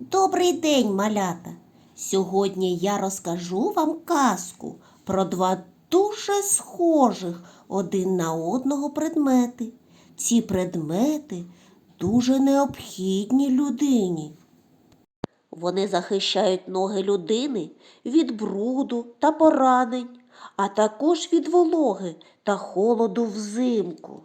Добрий день, малята! Сьогодні я розкажу вам казку про два дуже схожих один на одного предмети. Ці предмети дуже необхідні людині. Вони захищають ноги людини від бруду та поранень, а також від вологи та холоду взимку.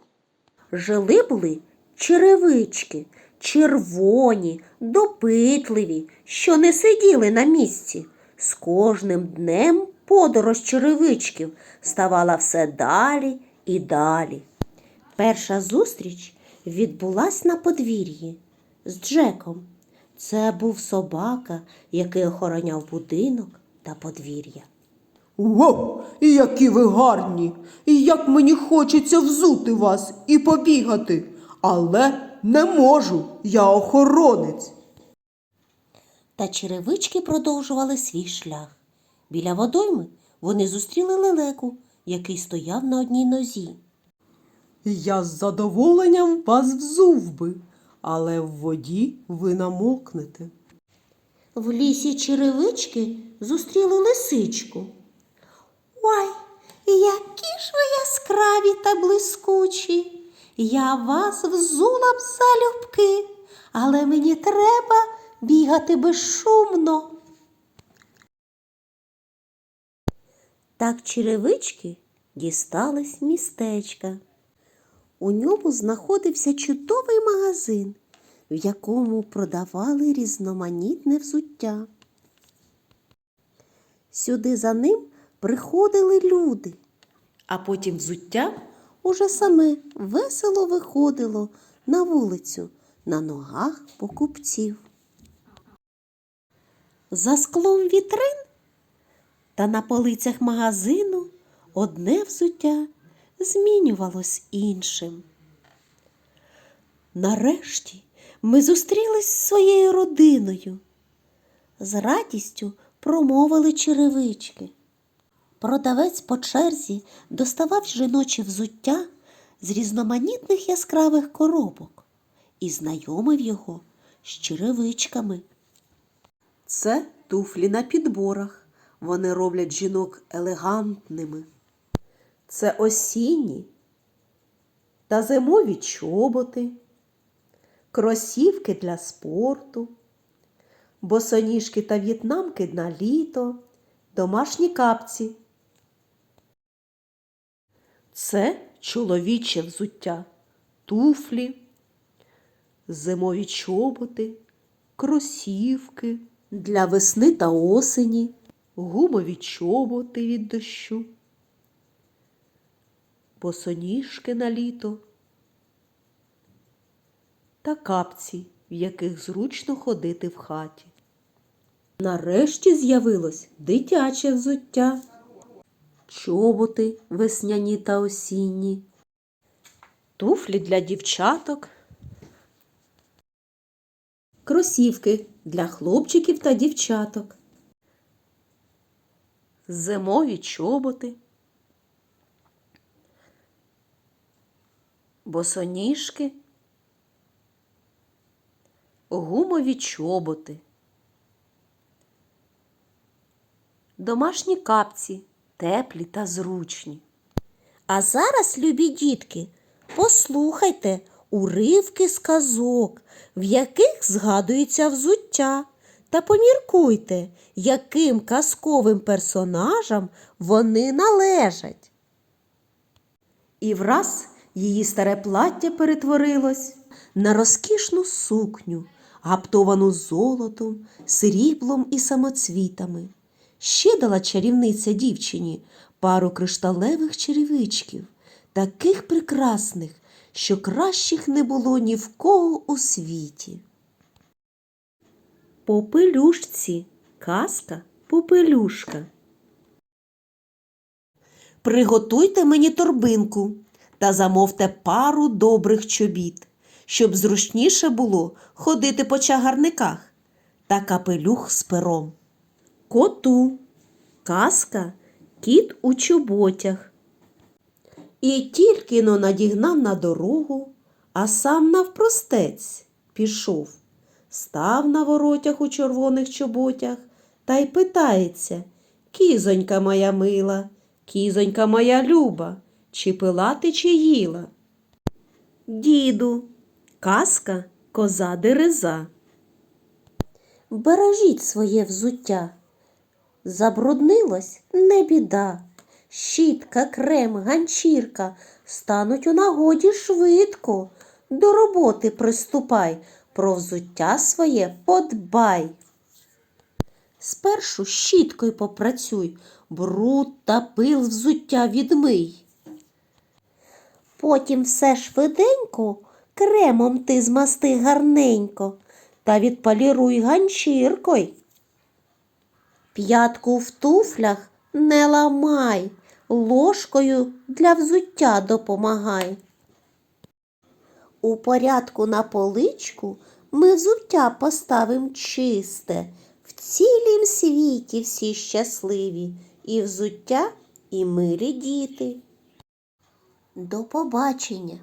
Жили були черевички, червоні, допитливі, що не сиділи на місці. З кожним днем подорож черевичків ставала все далі і далі. Перша зустріч відбулась на подвір'ї з Джеком. Це був собака, який охороняв будинок та подвір'я. І які ви гарні! І як мені хочеться взути вас і побігати. Але не можу, я охоронець. Та черевички продовжували свій шлях. Біля водойми вони зустріли лелеку, який стояв на одній нозі. Я з задоволенням вас взув би, але в воді ви намокнете. В лісі черевички зустріли лисичку. Ой, які ж ви яскраві та блискучі. Я вас взула б залюбки, але мені треба бігати безшумно. Так черевички дістались містечка. У ньому знаходився чудовий магазин, в якому продавали різноманітне взуття. Сюди за ним приходили люди, а потім взуття уже саме весело виходило на вулицю на ногах покупців. За склом вітрин та на полицях магазину одне взуття змінювалось іншим. Нарешті ми зустрілись зі своєю родиною. З радістю промовили черевички. Продавець по черзі доставав жіноче взуття з різноманітних яскравих коробок і знайомив його з черевичками. Це туфлі на підборах. Вони роблять жінок елегантними. Це осінні та зимові чоботи, кросівки для спорту, босоніжки та в'єтнамки на літо, домашні капці. Це чоловіче взуття, туфлі, зимові чоботи, кросівки для весни та осені, гумові чоботи від дощу, босоніжки на літо та капці, в яких зручно ходити в хаті. Нарешті з'явилось дитяче взуття, чоботи весняні та осінні, туфлі для дівчаток, кросівки для хлопчиків та дівчаток, зимові чоботи, босоніжки, гумові чоботи, домашні капці, теплі та зручні. А зараз, любі дітки, послухайте уривки з казок, в яких згадується взуття, та поміркуйте, яким казковим персонажам вони належать. І враз її старе плаття перетворилось на розкішну сукню, гаптовану золотом, сріблом і самоцвітами. Ще дала чарівниця дівчині пару кришталевих черевичків, таких прекрасних, що кращих не було ні в кого у світі. Попелюшці казка попелюшка. Приготуйте мені торбинку та замовте пару добрих чобіт, щоб зручніше було ходити по чагарниках та капелюх з пером. Коту, казка, кіт у чоботях. І тільки но надігнав на дорогу, а сам навпростець пішов. став на воротях у червоних чоботях та й питається Кізонька моя мила, кізонька моя люба, чи пила ти, чи їла? Діду, казка коза дереза. Бережіть своє взуття. Забруднилось не біда. Щітка, крем, ганчірка стануть у нагоді швидко. До роботи приступай, про взуття своє подбай. Спершу щіткою попрацюй, бруд та пил взуття відмий. Потім все швиденько кремом ти змасти гарненько та відполіруй ганчіркою. П'ятку в туфлях не ламай, ложкою для взуття допомагай. У порядку на поличку ми взуття поставим чисте. В цілім світі всі щасливі, і взуття, і милі діти. До побачення!